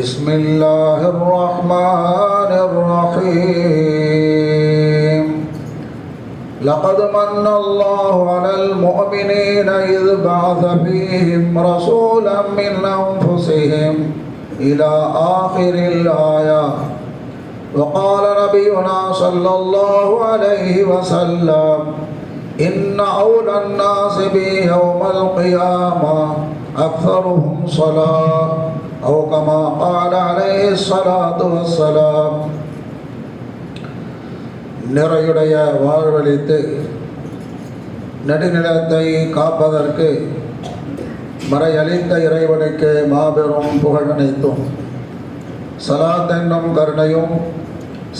بسم الله الرحمن الرحيم. لقد من الله على المؤمنين إذ بعث فيهم رسولا من أنفسهم إلى آخر الآية. وقال نبينا صلى الله عليه وسلم إن أولى الناس بي يوم القيامة أكثرهم صلاة. أو كما قال عليه الصلاة والسلام நிறையுடைய வாழ்வழித்து நெடுநிலத்தை காப்பதற்கு மறையளித்த இறைவனுக்கு மாபெரும் புகழ் அனைத்தும் சலாத் என்னும் கருணையும்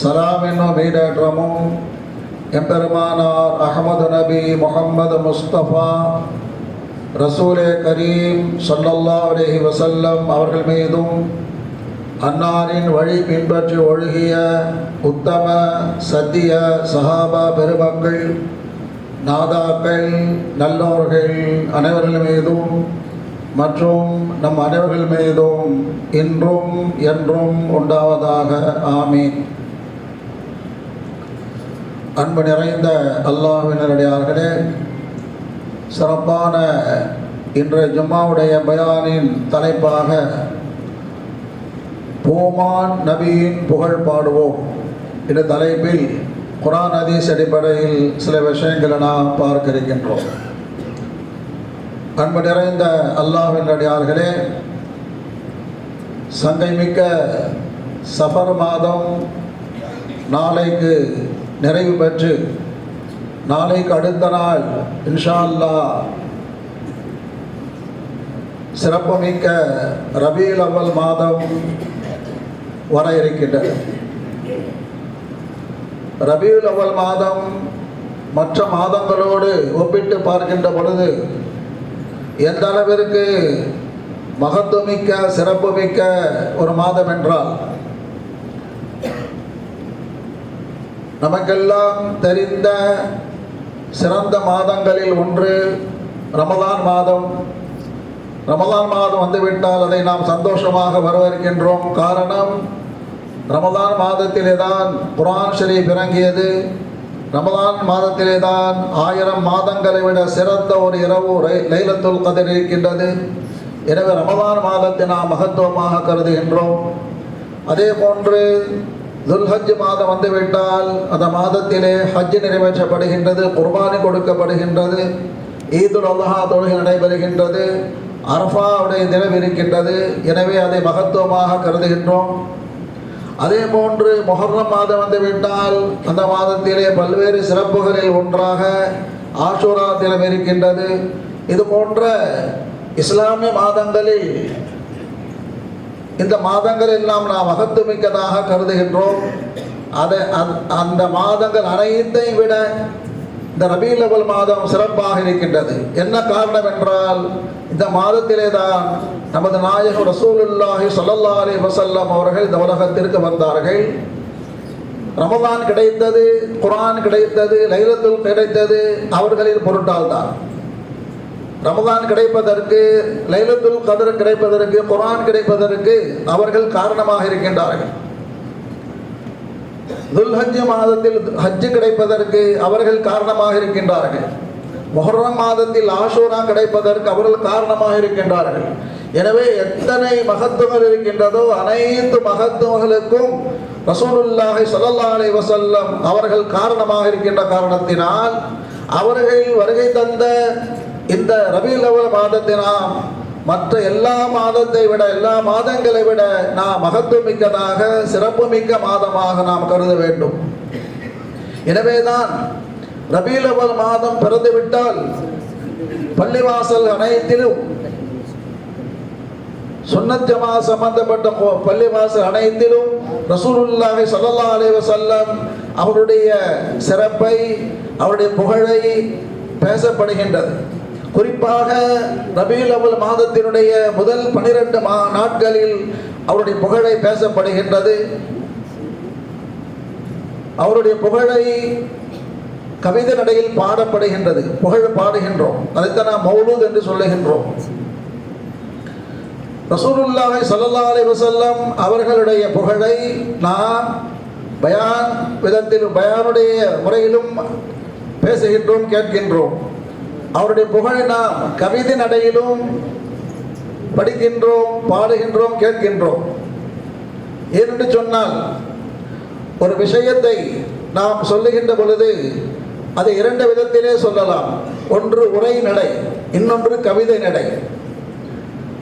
சலாம் என்னும் வீடேற்றமும் எம்பெருமானார் அகமது நபி முகம்மது முஸ்தபா ரசூலே கரீம் சொல்லல்லா அலஹி வசல்லம் அவர்கள் மீதும் அன்னாரின் வழி பின்பற்றி ஒழுகிய உத்தம சத்திய சஹாபா பெருமக்கள் நாதாக்கள் நல்லோர்கள் அனைவர்கள் மீதும் மற்றும் நம் அனைவர்கள் மீதும் இன்றும் என்றும் உண்டாவதாக. ஆமீன். அன்பு நிறைந்த அல்லாஹினருடையார்களே சிறப்பான இன்றைய ஜும்மாவுடைய பயானின் தலைப்பாக பூமான் நபியின் புகழ் பாடுவோம். என்ற தலைப்பில் குரான் அதீஸ் அடிப்படையில் சில விஷயங்களை நாம் பார்க்க இருக்கின்றோம் அன்பு நிறைந்த அல்லாஹின் அடியார்களே சங்கை மிக்க சஃபர் மாதம் நாளைக்கு நிறைவு பெற்று நாளைக்கு அடுத்த நாள் இன்ஷா அல்லாஹ் சிறப்புமிக்க ரபீல் அவல் மாதம் வர இருக்கின்றது. ரபியுல் அவல் மாதம் மற்ற மாதங்களோடு ஒப்பிட்டு பார்க்கின்ற பொழுது எந்த அளவிற்கு மகத்துவமிக்க சிறப்புமிக்க ஒரு மாதம் என்றால் நமக்கெல்லாம் தெரிந்த சிறந்த மாதங்களில் ஒன்று ரமதான் மாதம். ரமதான் மாதம் வந்துவிட்டால் அதை நாம் சந்தோஷமாக வரவேற்கின்றோம். காரணம் ரமதான் மாதத்திலே தான் குரான் ஷரீப் இறங்கியது. ரமதான் மாதத்திலே தான் ஆயிரம் மாதங்களை விட சிறந்த ஒரு இரவு லைலத்துல் கதிர் இருக்கின்றது. எனவே ரமதான் மாதத்தை நாம் மகத்துவமாக கருதுகின்றோம். அதே போன்று துல்ஹஜ் மாதம் வந்துவிட்டால் அந்த மாதத்திலே ஹஜ் நிறைவேற்றப்படுகின்றது குர்பானி கொடுக்கப்படுகின்றது ஈதுல் அல்லஹா தொழுகை நடைபெறுகின்றது அரஃபாவுடைய தினம் இருக்கின்றது எனவே அதை மகத்துவமாக கருதுகின்றோம் அதே போன்று மொஹர்ரம் மாதம் வந்துவிட்டால் அந்த மாதத்திலே பல்வேறு சிறப்புகளில் ஒன்றாக ஆஷூரா தினம் இருக்கின்றது இது போன்ற இஸ்லாமிய மாதங்களில் இந்த மாதங்கள் எல்லாம் நாம் அகத்துமிக்கதாக கருதுகின்றோம். அதை அந்த மாதங்கள் அனைத்தையும் விட இந்த ரபீலவல் மாதம் சிறப்பாக இருக்கின்றது. என்ன காரணம் என்றால் இந்த மாதத்திலே தான் நமது நாயகம் ரசூலுல்லாஹி சொல்லல்லா அலி வசல்லம் அவர்கள் இந்த உலகத்திற்கு வந்தார்கள். ரமதான் கிடைத்தது குரான் கிடைத்தது லைலத்துல் கிடைத்தது அவர்களின் பொருட்டால் தான். ரமதான் கிடைப்பதற்கு லைலத்துல் கதர் கிடைப்பதற்கு குரான் கிடைப்பதற்கு அவர்கள் காரணமாக இருக்கின்றார்கள். துல்ஹஜ் மாதத்தில் ஹஜ்ஜு கிடைப்பதற்கு அவர்கள் காரணமாக இருக்கின்றார்கள். மொஹர்ரம் மாதத்தில் ஆஷூரா கிடைப்பதற்கு அவர்கள் காரணமாக இருக்கின்றார்கள். எனவே எத்தனை மகத்துவங்கள் இருக்கின்றதோ அனைத்து மகத்துவங்களுக்கும் ரசூலுல்லாஹி சல்லா அலி வசல்லம் அவர்கள் காரணமாக இருக்கின்ற காரணத்தினால் அவர்கள் வருகை தந்த இந்த ரபீல் மாதத்தை நாம் மற்ற எல்லா மாதத்தை விட எல்லா மாதங்களை விட நாம் மகத்துவமிக்கதாக சிறப்புமிக்க மாதமாக நாம் கருத வேண்டும். எனவேதான் ரபீல் மாதம் பிறந்துவிட்டால் பள்ளிவாசல் அனைத்திலும் சுன்னத் சம்பந்தப்பட்ட பள்ளிவாசல் அனைத்திலும் ரசூலுல்லாஹி ஸல்லல்லாஹு அலைஹி செல்லம் அவருடைய சிறப்பை அவருடைய புகழை பேசப்படுகின்றது. குறிப்பாக ரபியுல் அவல் மாதத்தினுடைய முதல் பனிரெண்டு மா நாட்களில் அவருடைய புகழை பேசப்படுகின்றது. அவருடைய புகழை கவிதை நடையில் பாடப்படுகின்றது. புகழ் பாடுகின்றோம். அதைத்தான் நாம் மௌலூத் என்று சொல்லுகின்றோம். ரசூலுல்லாஹி ஸல்லல்லாஹு அலைஹி வஸல்லம் அவர்களுடைய புகழை நாம் பயான் விதத்திலும் பயானுடைய முறையிலும் பேசுகின்றோம் கேட்கின்றோம். அவருடைய புகழை நாம் கவிதை நடையிலும் படிக்கின்றோம் பாடுகின்றோம் கேட்கின்றோம். ஏனென்று சொன்னால் ஒரு விஷயத்தை நாம் சொல்லுகின்ற பொழுது அதை இரண்டு விதத்திலே சொல்லலாம். ஒன்று உரை நடை இன்னொன்று கவிதை நடை.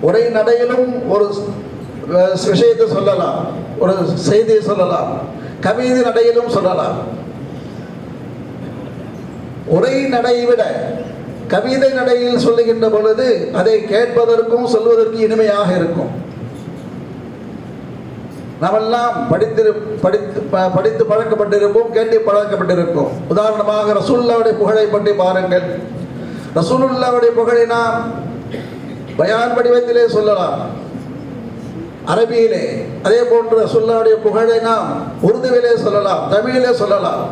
உரை நடையிலும் ஒரு விஷயத்தை சொல்லலாம். ஒரு செய்தியை சொல்லலாம். கவிதை நடையிலும் சொல்லலாம். உரை நடையை விட கவிதை நடையில் சொல்லுகின்ற பொழுது அதை கேட்பதற்கும் சொல்வதற்கு இனிமையாக இருக்கும். நாமெல்லாம் படித்திரு படித்து ப- படித்து பழக்கப்பட்டிருப்போம் கேட்டு பழக்கப்பட்டிருப்போம் உதாரணமாக ரசூல்லாவுடைய புகழை பற்றி பாருங்கள். ரசூலுல்லாவுடைய புகழை நாம் பயான் வடிவத்திலே சொல்லலாம். அரபியிலே. அதே போன்று ரசூல்லாவுடைய புகழை நாம் உருதுவிலே சொல்லலாம் தமிழிலே சொல்லலாம்.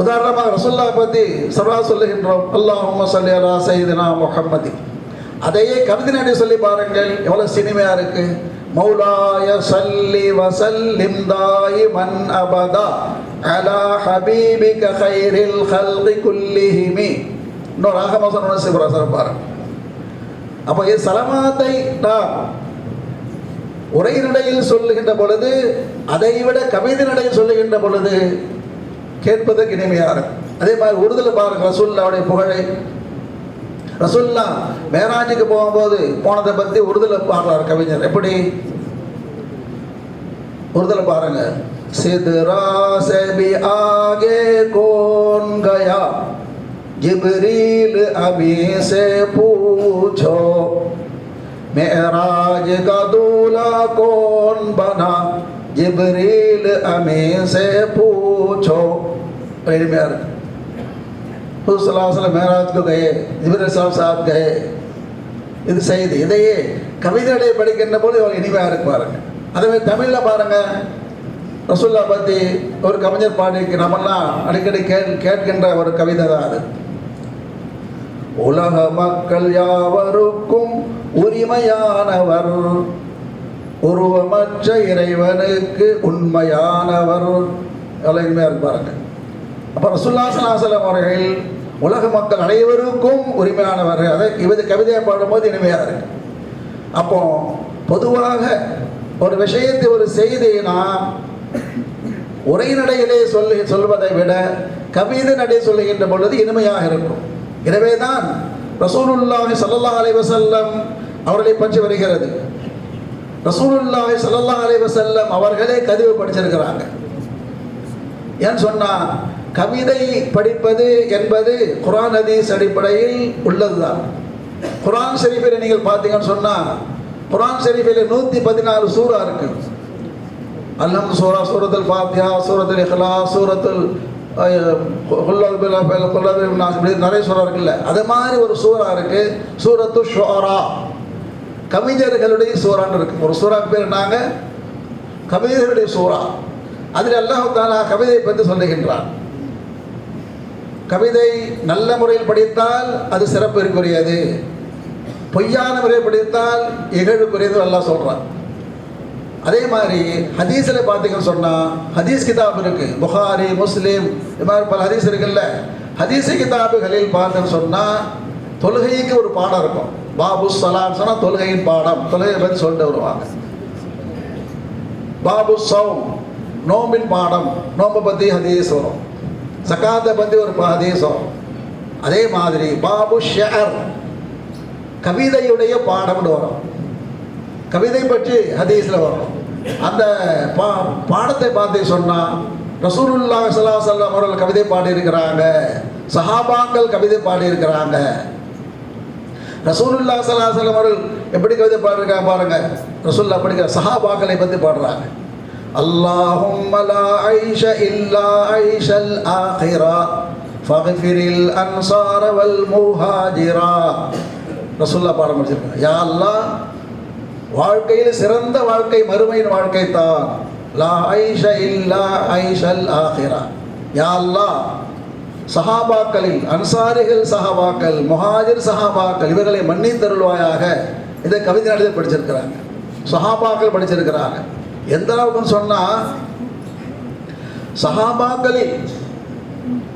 உதாரணமாக ரசூல்லா பற்றி சபா சொல்லுகின்றோம். அல்லாஹும்ம சல்லி அலா சையதுனா முகம்மதி அதையே கவிதை நடி சொல்லி பாருங்கள் எவ்வளோ சினிமையாக இருக்குது மௌலாய சல்லி வசல்லிம் தாயிமன் அபதா அலா ஹபீபிக கஹைரில் ஹல்கி குல்லிஹிமி இன்னொரு ராகமாசன் சிவரா பாருங்க. அப்போ இது சலமாத்தை நாம் உரை நடையில் சொல்லுகின்ற பொழுது அதை விட கவிதை நடையில் சொல்லுகின்ற பொழுது கேட்பதற்கு இனிமையாக இருக்கும் அதே மாதிரி உறுதல பாருங்க ரசூல்லாவுடைய புகழை ரசூல்லா மேராஜுக்கு போகும்போது போனதை பற்றி உறுதல பாடுறார் கவிஞர் எப்படி உறுதல பாருங்க சிதரா செபி ஆகே கோன் கயா जिबरील अभी से पूछो मेराज का दूल्हा कौन बना ஜிப்ரீல் அமீசே பூச்சோ. எளிமையாக இருக்கு. ஹூசலாசில் மேராஜ்க்கு கயே ஜிப்ரீல் சாப் கயே இது செய்து. இதையே கவிதைகளை படிக்கின்ற போது இவங்க இனிமையாக இருப்பாருங்க அதே தமிழில் பாருங்க. ரசுல்லா பற்றி ஒரு கவிஞர் பாடிக்கு நம்மெல்லாம் அடிக்கடி கே கேட்கின்ற ஒரு கவிதை தான் அது. உலக மக்கள் யாவருக்கும் உரிமையானவர். உருவமற்ற இறைவனுக்கு உண்மையானவர். எவ்வளோ இருப்பாருங்க அப்போ ரசுல்லாசனாசலம் அவர்கள் உலக மக்கள் அனைவருக்கும் உரிமையானவர் அதை இவது கவிதையை பாடும்போது இனிமையாக இருக்கு. அப்போ பொதுவாக ஒரு விஷயத்தை ஒரு செய்தியை நாம் உரைநடையிலே சொல்லி சொல்வதை விட கவிதை நடை சொல்லுகின்ற பொழுது இனிமையாக இருக்கும். எனவே தான் ரசூலுல்லாஹி ஸல்லல்லாஹு அலைஹி வஸல்லம் அவர்களை பற்றி வருகிறது. ரசூலுல்லாஹி சல்லா அலி வசல்லம் அவர்களே கதிவு படிச்சிருக்கிறாங்க. ஏன்னு சொன்னால் கவிதை படிப்பது என்பது குரான் ஹதீஸ் அடிப்படையில் உள்ளதுதான். குரான் ஷெரீஃபில் நீங்கள் பார்த்தீங்கன்னு சொன்னால் குரான் ஷெரீஃபில் நூற்றி பதினாறு சூறா இருக்கு. அல்லம் சூரா சூரத்துல் ஃபாத்திஹா சூரத்தில் இஹ்லாஸ் சூரத்துல் நிறைய சூறா இருக்குல்ல. அது மாதிரி ஒரு சூறா இருக்கு. சூரத்து ஷோரா கவிஞர்களுடைய சூறான்னு இருக்கு. ஒரு சூறா பேர் நாங்கள் கவிஞர்களுடைய சூறா. அதில் அல்லாஹு தாலா கவிதையை பற்றி சொல்லுகின்றான். கவிதை நல்ல முறையில் படித்தால் அது சிறப்பிற்குரியது பொய்யான முறையில் படித்தால் இகழ்வுக்குரியது எல்லாம் சொல்கிறான் அதே மாதிரி ஹதீஸில் பார்த்தீங்கன்னு சொன்னால் ஹதீஸ் கிதாப் இருக்குது புகாரி முஸ்லீம் இது மாதிரி பல ஹதீஸ் இருக்குல்ல. ஹதீஸ் கிதாபுகளில் பார்த்தேன்னு சொன்னால் தொழுகைக்கு ஒரு பாடம் இருக்கும். பாபு சலாம் சொன்னால் தொழுகையின் பாடம். தொழுகை பற்றி சொல்லிட்டு வருவாங்க. பாபு சௌம் நோம்பின் பாடம். நோம்பை பற்றி ஹதீஸ் வரும். சக்காத்தை பற்றி ஒரு ஹதீஸ் வரும். அதே மாதிரி பாபு ஷேர் கவிதையுடைய பாடம்னு வரும். கவிதை பற்றி ஹதீஸில் வரும். அந்த பா பாடத்தை பார்த்து சொன்னால் ரசூலுல்லா சல்லா சல்லாம் அவர்கள் கவிதை பாடியிருக்கிறாங்க. சஹாபாக்கள் கவிதை பாடியிருக்கிறாங்க. ரசூலுல்லா சல்லா சொல்லம் அவர்கள் எப்படி கவிதை பாடுறா பாருங்க ரசுல்லா படிக்கிற சஹாபாக்களை பற்றி பாடுறாங்க اللهم لا عيش إلا عيش الآخرة فاغفر الأنصار والمهاجرة ரசுல்லா பாடம் முடிச்சிருக்காங்க யா அல்லாஹ் வாழ்க்கையில் சிறந்த வாழ்க்கை மறுமையின் வாழ்க்கை தான் லா ஐஷ இல்லா ஐஷல் ஆஹிரா யா அல்லாஹ் சஹாபாக்களில் அன்சாரிகள் சஹாபாக்கள் முஹாஜிர் சஹாபாக்கள் இவர்களை மன்னித்தருள்வாயாக. இதை கவிதை நடத்தி படிச்சிருக்கிறாங்க. சஹாபாக்கள் படிச்சிருக்கிறாங்க. எந்த அளவுக்குன்னு சொன்னால் சஹாபாக்களில்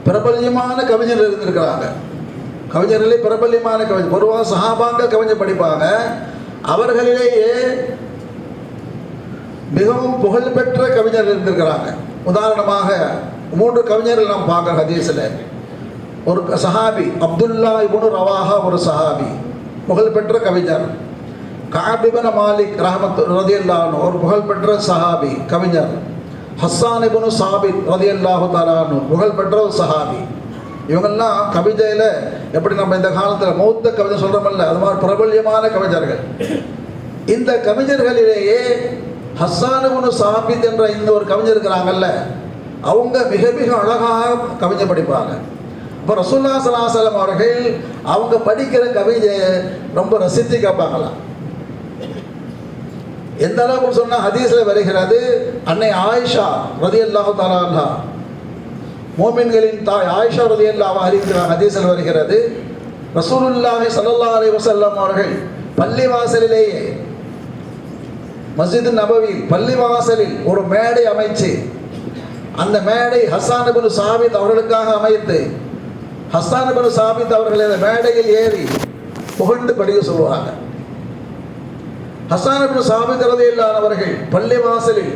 பிரபல்யமான கவிஞர் இருந்திருக்கிறாங்க. கவிஞர்களே பிரபல்யமான கவிஞர். பொதுவாக சஹாபாக்கள் கவிஞர் படிப்பாங்க. அவர்களிலேயே மிகவும் புகழ்பெற்ற கவிஞர் இருந்திருக்கிறாங்க. உதாரணமாக மூன்று கவிஞர்கள் நாம் பார்க்குற ஹதீஸில். ஒரு சஹாபி அப்துல்லா இபுனு ரவாஹா ஒரு சஹாபி புகழ்பெற்ற கவிஞர். காபிபன மாலிக் ரஹமத் ரதியல்லானு ஒரு புகழ்பெற்ற சஹாபி கவிஞர். ஹஸ்ஸான் இபுனு சாபித் ரதியல்லாஹு தாலானு புகழ்பெற்ற ஒரு சஹாபி. இவங்கெல்லாம் கவிதையில் எப்படி நம்ம இந்த காலத்தில் மௌத்த கவிதை சொல்கிறோமல்ல அது மாதிரி பிரபல்யமான கவிஞர்கள். இந்த கவிஞர்களிலேயே ஹஸ்ஸானுபுனு சாபித் என்ற இந்த ஒரு கவிஞர் இருக்கிறாங்கல்ல அவங்க மிக மிக அழகாக கவிதை படிப்பாங்க. இப்போ ரசூல்லா சலாசலம் அவர்கள் அவங்க படிக்கிற கவிதையை ரொம்ப ரசித்து கேட்பாங்களாம் எந்த அளவுக்கு சொன்னால் ஹதீஸில் வருகிறது அன்னை ஆயிஷா ரதி அல்லாஹு தாலா மோமின்களின் தாய் ஆயிஷா ரதி அல்லாஹ் அறிவிக்கிறார் ஹதீஸில் வருகிறது ரசூலுல்லாஹி சல்லா அலி வஸல்லம் அவர்கள் பள்ளிவாசலிலேயே மஸ்ஜித் நபவி பள்ளிவாசலில் ஒரு மேடை அமைச்சு அந்த மேடை ஹஸ்ஸான் இப்னு சாபித் அவர்களுக்காக அமைத்து ஹஸ்ஸான் இப்னு சாபித் அவர்கள் அந்த மேடையில் ஏறி புகழ்ந்து படிக்க சொல்லுவாங்க. ஹஸ்ஸான் இப்னு சாபித் பள்ளி பள்ளிவாசலில்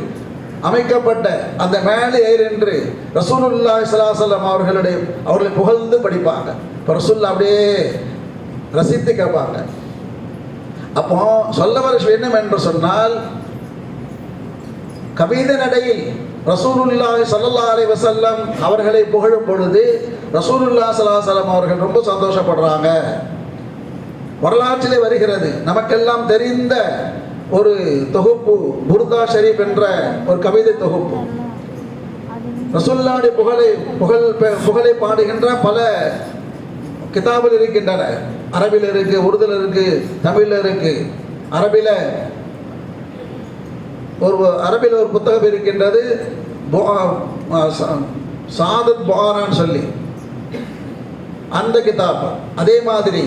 அமைக்கப்பட்ட அந்த மேலே ஏறி என்று ரசூலுல்லா சலாசலம் அவர்களுடைய அவர்களை புகழ்ந்து படிப்பாங்க. இப்போ ரசூல்லா அப்படியே ரசித்து கேட்பாங்க. அப்போ சொல்ல வர விஷயம் என்று சொன்னால் கவிதை நடையில் ரசூலுல்லாஹி ஸல்லல்லாஹு அலைஹி வசல்லம் அவர்களை புகழும் பொழுது ரசூலுல்லா ஸல்லல்லாஹு அவர்கள் ரொம்ப சந்தோஷப்படுறாங்க. வரலாற்றிலே வருகிறது. நமக்கெல்லாம் தெரிந்த ஒரு தொகுப்பு புர்தா ஷரீப் என்ற ஒரு கவிதை தொகுப்பு. ரசூல்லாடி புகழை புகழ் புகழை பாடுகின்ற பல கிதாபில் இருக்கின்றன. அரபில் இருக்கு உருதுல இருக்கு தமிழில் இருக்கு. அரபில ஒரு அரபில் ஒரு புத்தகம் இருக்கின்றது சாதத் புகாரான்னு சொல்லி. அந்த கிதாப். அதே மாதிரி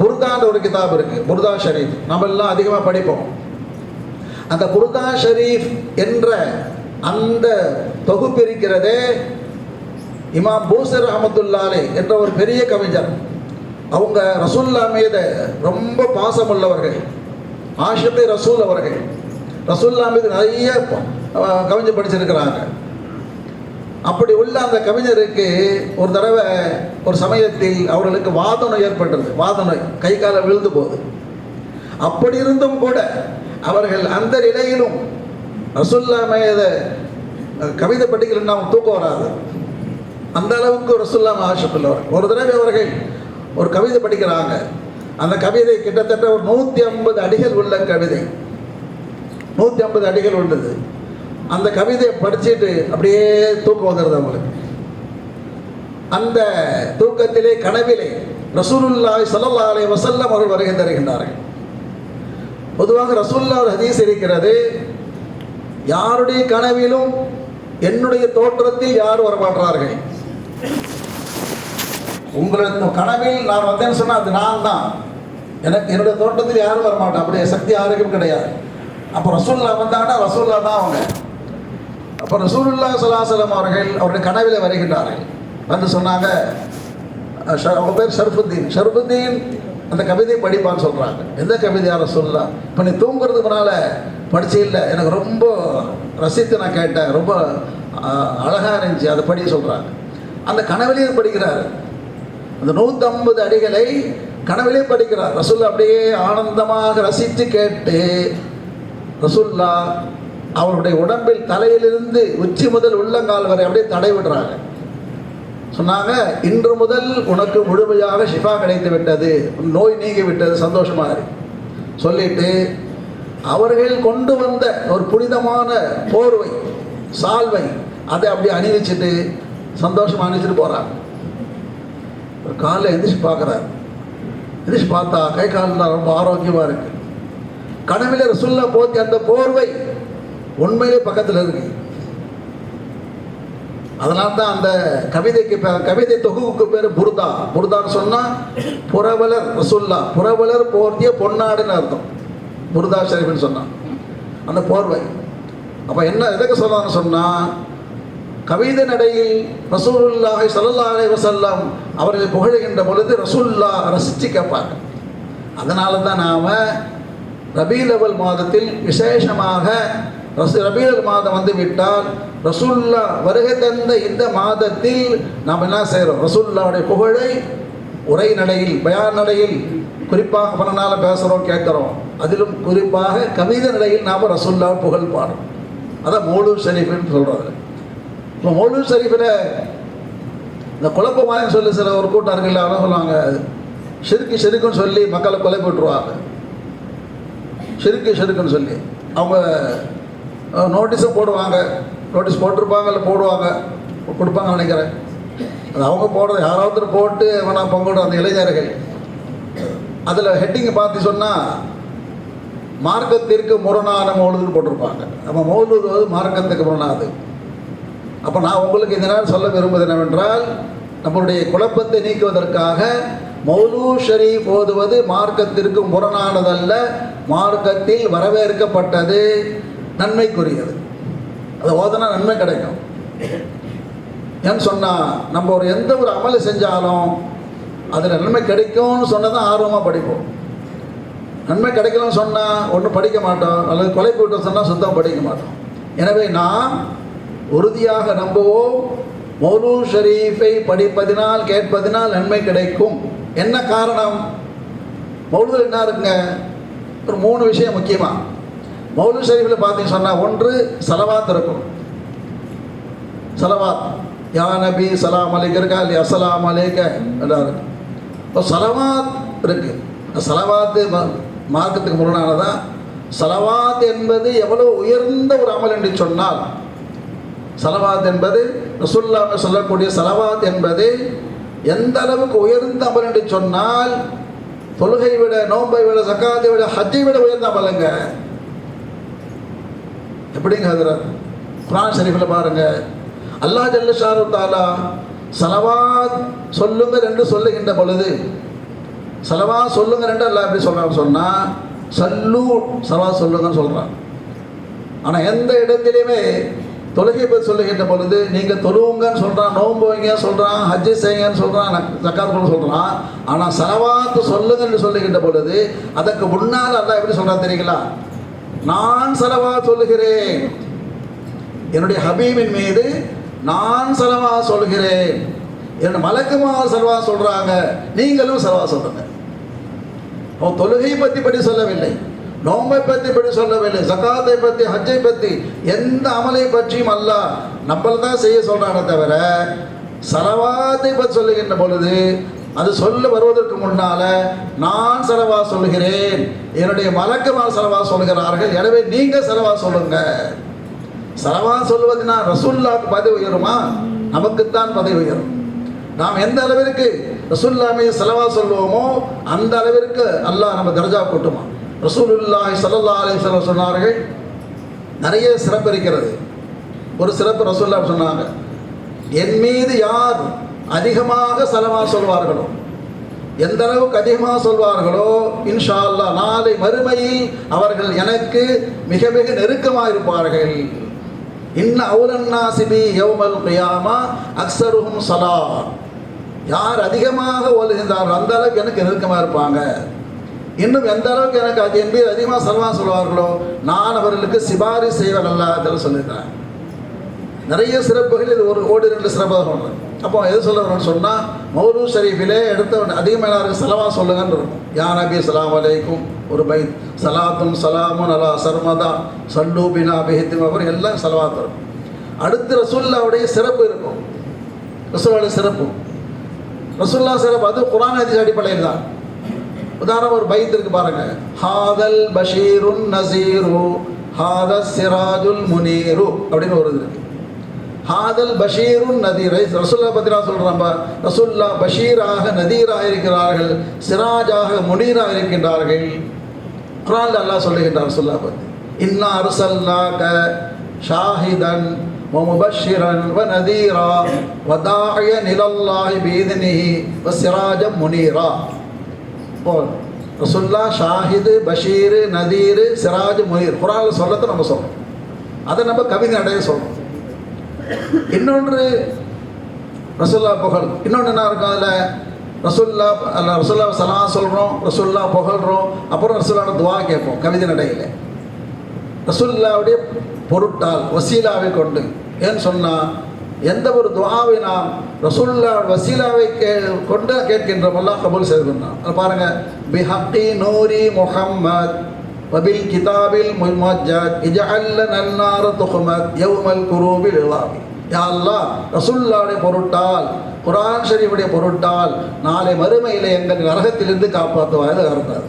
புர்தான்ற ஒரு கிதாப் இருக்கு புர்தா ஷரீஃப். நம்ம எல்லாம் அதிகமாக படிப்போம். அந்த புர்தா ஷரீஃப் என்ற அந்த தொகுப்பு இருக்கிறதே இமாம் பூசர் அஹமதுல்லாலே என்ற ஒரு பெரிய கவிஞர். அவங்க ரசூல்லா மீது ரொம்ப பாசம் உள்ளவர்கள் ஆஷிபி ரசூல் அவர்கள். ரசூல்லா மீது நிறைய கவிஞர் படிச்சிருக்கிறாங்க. அப்படி உள்ள அந்த கவிஞருக்கு ஒரு தடவை ஒரு சமயத்தில் அவர்களுக்கு வாத நோய் ஏற்பட்டது. வாத நோய் கை கால விழுந்து போகுது. அப்படி இருந்தும் கூட அவர்கள் அந்த நிலையிலும் ரசுல்லா மீத கவிதை படிக்கலன்னா அவங்க தூக்கம் வராது. அந்த அளவுக்கு ரசுல்லா ஆஷப்புள்ளவர் ஒரு தடவை அவர்கள் ஒரு கவிதை படிக்கிறாங்க. அந்த கவிதை கிட்டத்தட்ட ஒரு நூற்றி ஐம்பது அடிகள் உள்ள கவிதை. நூற்றி ஐம்பது அடிகள் உள்ளது அந்த கவிதையை படிச்சுட்டு அப்படியே தூக்கம் வந்துடுது அவங்களுக்கு. அந்த தூக்கத்திலே கனவிலே ரசூலுல்லாய் சல்லல்லா அலை வசல்லம் அவர்கள் வருகை தருகின்றார்கள். பொதுவாக ரசூல்லா ஒரு ஹதீஸ் இருக்கிறது யாருடைய கனவிலும் என்னுடைய தோற்றத்தில் யார் வரமாட்டார்கள்? உங்களது கனவில் நான் வந்தேன்னு சொன்னால் அது நான் தான் எனக்கு என்னுடைய தோட்டத்தில் யாரும் வரமாட்டேன் அப்படியே சக்தி யாருக்கும் கிடையாது. அப்போ ரசூல்லா வந்தாங்கன்னா ரசூல்லா தான் அவங்க. அப்போ ரசூலுல்லா சுல்லாசலம் அவர்கள் அவருடைய கனவில் வருகின்றார்கள். வந்து சொன்னாங்க அவங்க பேர் ஷர்ஃபுத்தீன். ஷர்ஃபுத்தீன் அந்த கவிதையை படிப்பான்னு சொல்கிறாங்க எந்த கவிதையாக ரசூல்லா சொல்லலாம் இப்போ நீ தூங்குறதுக்கு முன்னால் படிச்சு இல்லை. எனக்கு ரொம்ப ரசித்து நான் கேட்டேன். ரொம்ப அழகாக இருந்துச்சு. அதை படி சொல்கிறாங்க அந்த கனவிலேயே படிக்கிறார். அந்த நூற்றம்பது அடிகளை கனவிலே படிக்கிறார். ரசூல் அப்படியே ஆனந்தமாக ரசித்து கேட்டு ரசுல்லா அவருடைய உடம்பில் தலையிலிருந்து உச்சி முதல் உள்ளங்கால் வரை அப்படியே தடை விடுறாங்க. சொன்னாங்க இன்று முதல் உனக்கு முழுமையாக ஷிஃபா கிடைத்து விட்டது நோய் நீங்கி விட்டது சந்தோஷமாக இருக்கு சொல்லிட்டு அவர்கள் கொண்டு வந்த ஒரு புனிதமான போர்வை சால்வை அதை அப்படி அணிவிச்சுட்டு சந்தோஷமாக அணிச்சிட்டு போகிறாங்க ஒரு காலில் எந்திரிச்சு பார்க்குறாரு. எந்திரிச்சு பார்த்தா கை காலில் ரொம்ப ஆரோக்கியமாக இருக்குது கனவில ரசுல்லா போத்தி அந்த போர்வை உண்மையிலே பக்கத்தில் இருக்கு. அதனால தான் அந்த கவிதைக்கு பேர் கவிதை தொகுப்புக்கு பேர் புர்தா. புர்தான்னு சொன்னா புறவலர் ரசுல்லா புறவலர் போர்த்திய பொன்னாடுன்னு அர்த்தம். புர்தா ஷரீஃப்னு சொன்னான் அந்த போர்வை. அப்போ என்ன எதுக்கு சொன்னான்னு சொன்னால் கவிதை நடையில் ரசூலுல்லாஹி சல்லா அலைஹி வசல்லாம் அவர்களை புகழுகின்ற பொழுது ரசூல்லா ரசிச்சு கேட்பாங்க. அதனால தான் நாம் ரபீலவல் மாதத்தில் விசேஷமாக ரசு ரபீல் மாதம் வந்து விட்டால் ரசுல்லா வருகை தந்த இந்த மாதத்தில் நாம் என்ன செய்கிறோம் ரசுல்லாவுடைய புகழை உரை நடையில் பயார் நடையில் குறிப்பாக பல நாள் பேசுகிறோம் கேட்குறோம் அதிலும் குறிப்பாக கவிதை நடையில் நாம் ரசுல்லா புகழ் பாடும் அதான் மௌலூர் ஷரீஃப்னு சொல்கிறது இப்போ மௌலூர் ஷரீஃபில் இந்த குழப்பமாக சொல்லி சில ஒரு கூட்டம் இருக்குல்ல அதான் சொல்லுவாங்க. ஷிருக்கு ஷிருக்குன்னு சொல்லி மக்களை கொலை போட்டுருவாங்க. ஷெருக்கு ஷெருக்குன்னு சொல்லி. அவங்க நோட்டீஸும் போடுவாங்க. நோட்டீஸ் போட்டிருப்பாங்க இல்லை போடுவாங்க. கொடுப்பாங்க நினைக்கிறேன். அது அவங்க போடுறது. யாராவது போட்டு வேணா பங்குடும் அந்த இளைஞர்கள். அதில் ஹெட்டிங்கை பார்த்து சொன்னால் மார்க்கத்திற்கு முரணான மௌலுதுன்னு போட்டிருப்பாங்க. நம்ம மௌலுது வந்து மார்க்கத்துக்கு முரணாது. அப்போ நான் உங்களுக்கு இந்த நேரம் சொல்ல விரும்புவது என்னவென்றால் நம்மளுடைய குழப்பத்தை நீக்குவதற்காக மௌலூ ஷரீஃப் ஓதுவது மார்க்கத்திற்கு முரணானதல்ல. மார்க்கத்தில் வரவேற்கப்பட்டது நன்மைக்குரியது. அது ஓதுனா நன்மை கிடைக்கும். ஏன்னு சொன்னால் நம்ம ஒரு எந்த ஒரு அமல் செஞ்சாலும் அதில் நன்மை கிடைக்கும்னு சொன்னதான் ஆர்வமாக படிப்போம். நன்மை கிடைக்கலன்னு சொன்னால் ஒன்றும் படிக்க மாட்டோம். அல்லது கொலை கூட்டம் சொன்னால் சுத்தம் படிக்க மாட்டோம். எனவே நாம் உறுதியாக நம்புவோம். மௌலூ ஷரீஃபை படிப்பதினால் கேட்பதினால் நன்மை கிடைக்கும். என்ன காரணம்? மௌலூது என்ன இருக்குங்க? ஒரு மூணு விஷயம் முக்கியமாக மௌலூ ஷரீஃபில் பார்த்தீங்கன்னு சொன்னால் ஒன்று சலவாத் இருக்கும். சலவாத். யா நபி சலாம் அலைக்க இருக்கா இல்லையா? அசலாம் அலைக்க எல்லாம் இருக்கு. இப்போ சலவாத் இருக்கு. சலவாத்து ம- மார்க்கத்துக்கு முரணானதான் சலவாத் என்பது எவ்வளோ உயர்ந்த ஒரு அமல் என்று சொன்னால் சலவாத் என்பது ரசுல்லாம சொல்லக்கூடிய சலவாத் என்பது எந்த அளவுக்கு உயர்ந்த அமல் என்று சொன்னால் தொழுகை விட நோன்பை விட சக்காத்தை விட ஹஜ்ஜை விட உயர்ந்த அமலுங்க எப்படிங்க ஹதரத் குரான் ஷரீஃபில் பாருங்க. அல்லாஹ் ஜல்ல ஷாரு தாலா சலவாத் சொல்லுங்கள் என்று சொல்லுகின்ற பொழுது சலவா சொல்லுங்க என்று எல்லாம் எப்படி சொல்றான்னு சொன்னா சல்லு சலவா சொல்லுங்கன்னு சொல்கிறான் ஆனால் எந்த இடத்திலையுமே தொழுகை பற்றி சொல்லுகின்ற பொழுது நீங்கள் தொழுவுங்கன்னு சொல்கிறான் நோன்பு வைங்க சொல்கிறான் ஹஜ்ஜு செய்யுங்கன்னு சொல்கிறான் ஜக்காத் பண்ண சொல்கிறான் ஆனால் சலவாத்து சொல்லுங்கன்னு சொல்லுகின்ற பொழுது அதற்கு முன்னால் அல்லாஹ் எப்படி சொல்றான் தெரியுங்களா? நான் சலவா சொல்லுகிறேன். என்னுடைய ஹபீபின் மீது நான் சலவா சொல்கிறேன் என்னோட மலக்குமார் சலவா சொல்கிறாங்க நீங்களும் சலவா சொல்லுங்க. அவன் தொழுகை பற்றி படி சொல்லவில்லை. நோம்பை பற்றி இப்படி சொல்லவில்லை. சக்காத்தை பற்றி ஹஜ்ஜை பற்றி எந்த அமலை பற்றியும் அல்ல. நம்மள தான் செய்ய சொல்றானே தவிர சரவாத்தை பற்றி சொல்லுகின்ற பொழுது அது சொல்ல வருவதற்கு முன்னால நான் செலவா சொல்லுகிறேன். என்னுடைய மலக்குமார் செலவா சொல்லுகிறார்கள். எனவே நீங்க செலவா சொல்லுங்க. செலவா சொல்லுவதுனா ரசுல்லாவுக்கு பதவி உயருமா? நமக்குத்தான் பதவி உயரும். நாம் எந்த அளவிற்கு ரசுல்லாமையை செலவா சொல்லுவோமோ அந்த அளவிற்கு அல்லாஹ் நம்ம தர்ஜா கூட்டுமா? ரசூலுல்லாஹி சல்லா அலைஹி சொல்ல சொன்னார்கள் நிறைய சிறப்பு இருக்கிறது. ஒரு சிறப்பு ரசூல்லா சொன்னாங்க. என் மீது யார் அதிகமாக சலமாக சொல்வார்களோ எந்த அளவுக்கு அதிகமாக சொல்வார்களோ இன்ஷா அல்லா நாளை மறுமையில் அவர்கள் எனக்கு மிக மிக நெருக்கமாக இருப்பார்கள். இன்ன அவுலன்னாசிபி யௌமல் கியாமா அக்ஸருஹும் சலா. யார் அதிகமாக ஒழுகின்றார்கள் அந்த அளவுக்கு எனக்கு நெருக்கமாக இருப்பாங்க. இன்னும் எந்த அளவுக்கு எனக்கு அது என்பது அதிகமாக சர்வா சொல்வார்களோ நான் அவர்களுக்கு சிபாரிசு செய்வேன் அல்ல அதில் சொல்லியிருக்கிறேன் நிறைய சிறப்புகள் இது ஒரு ஓடி ரெண்டு சிறப்பாக சொல்கிறேன் அப்போ எது சொல்லுறோம்னு சொன்னால் மௌரூ ஷரீஃபிலே எடுத்த அதிகமாக எல்லாருக்கும் சொல்லுங்கன்னு இருக்கும். யா நபி சலாம் அலைக்கும். ஒரு பை சலாத்தும் சலாமுன் அலா சர்மதா. சல்லூ பினா பிஹித்தும். அவர் எல்லாம் செலவாக இருக்கும் அடுத்து ரசூல்லாவுடைய சிறப்பு இருக்கும். ரசூல்லாவுடைய சிறப்பு. ரசூல்லா சிறப்பு அது குரான் ஹதீஸ் அடிப்படையில் தான். உதாரணம் ஒரு பைத்திற்கு பாருங்க ஹாதல் பஷீருன் நசீரு ஹாத சிராஜுல் முனீரு அப்படின்னு ஒரு இது இருக்கு ஹாதல் பஷீருன் நதீரை ரசுல்லா பத்திரா சொல்றாங்க ரசுல்லா பஷீராக நதீராக இருக்கிறார்கள் சிராஜாக முனீராக இருக்கின்றார்கள் குரான் அல்லாஹ் சொல்லுகின்றார் ரசுல்லா பத்தி இன்னா அர்சல்னாக ஷாஹிதன் ومبشرا ونذيرا وداعيا الى الله باذنه وسراجا منيرا ஓ ரசுல்லா ஷாஹிது பஷீர் நதீர் சிராஜ் முனீர். குரானில் சொல்லத்தை நம்ம சொல்கிறோம் அதை நம்ம கவிதை அடைய சொல்கிறோம் இன்னொன்று ரசுல்லா புகழ். இன்னொன்று என்ன இருக்கும் அதில்? ரசுல்லா அல்ல ரசுல்லா சலா சொல்கிறோம் ரசுல்லா புகழ்கிறோம் அப்புறம் ரசுல்லான துவா கேட்போம் கவிதை நடையில். ரசுல்லாவுடைய பொருட்டால் வசீலாவை கொண்டு. ஏன்னு சொன்னால் எந்த ஒரு துவாவை நாம் ரசுல்லா வசீலாவை கே கொண்டு கேட்கின்றோம். அல்லாஹ் கபூல் செய்திருந்தான் பாருங்க பிஹக்கி நூரி முஹம்மத் வபில் கிதாபில் முஹம்மத் இஜஅல்ல நன்னார துஹமத் யௌமல் குரூபில் இலாமி யா அல்லாஹ் ரசுல்லாவுடைய பொருட்டால் குரான் ஷரீஃபுடைய பொருட்டால் நாளை மறுமையில் எங்கள் நரகத்திலிருந்து காப்பாற்றுவாயில் இருந்தார்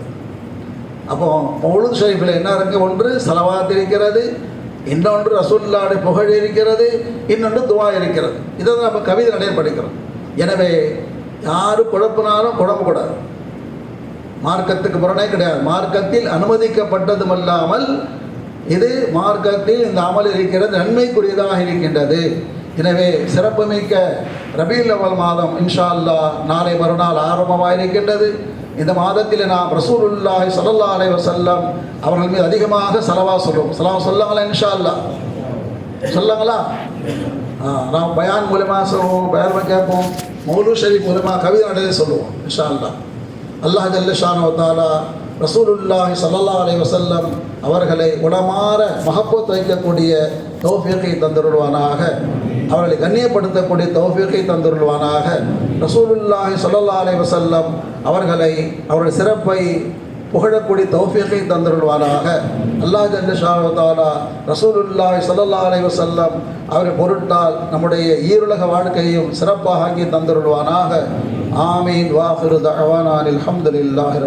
அப்போ மௌலுத் ஷரீஃபில் என்ன இருக்கு? ஒன்று செலவாத்திருக்கிறது இன்னொன்று ரசூல்லாவுடைய புகழ் இருக்கிறது இன்னொன்று துவா இருக்கிறது. இதை தான் நம்ம கவிதை நடைய படிக்கிறோம். எனவே யாரு குழப்பினாலும் குழம்பக்கூடாது மார்க்கத்துக்கு புறனே கிடையாது. மார்க்கத்தில் அனுமதிக்கப்பட்டதும் அல்லாமல் இது மார்க்கத்தில் இந்த அமல் இருக்கிறது நன்மைக்குரியதாக இருக்கின்றது. எனவே சிறப்புமிக்க ரபீல் அவல் மாதம் இன்ஷா அல்லாஹ் நாளை மறுநாள் ஆரம்பமாக இருக்கின்றது இந்த மாதத்தில் நாம் ரசூலுல்லாஹி ஸல்லல்லாஹு அலை வசல்லம் அவர்கள் மீது அதிகமாக சலவா சொல்லுவோம் செலவா சொல்லாங்களா? இன்ஷா அல்லாஹ் சொல்லாங்களா? ஆ, நாம் பயான் மூலமாக சொல்லுவோம் பயான் கேட்போம். மௌலு ஷரீப் மூலமாக கவிதை நடந்தே சொல்லுவோம் இன்ஷா அல்லாஹ் அல்லாஹ் ஜல்ல ஷானு ரசூலுல்லாஹி சல்லல்லா அலை வசல்லம் அவர்களை உடமாற மகப்பத் வைக்கக்கூடிய தோஃபியத்தை தந்துருவானாக அவர்களை கண்ணியப்படுத்தக்கூடிய தௌஃபீகை தந்துருள்வானாக ரசூலுல்லாஹி சொல்லல்லா அலை வசல்லம் அவர்களை அவருடைய சிறப்பை புகழக்கூடிய தௌஃபீகை தந்துருள்வானாக அல்லாஹ் ஜல்ல ரசூலுல்லாஹி சொல்லல்லா அலை வசல்லம் அவரை பொருட்டால் நம்முடைய ஈருலக வாழ்க்கையும் சிறப்பாக ஆக்கி தந்துருள்வானாக ஆமீன். வாஹிரு தகவானில் அல்ஹம்துலில்லாஹி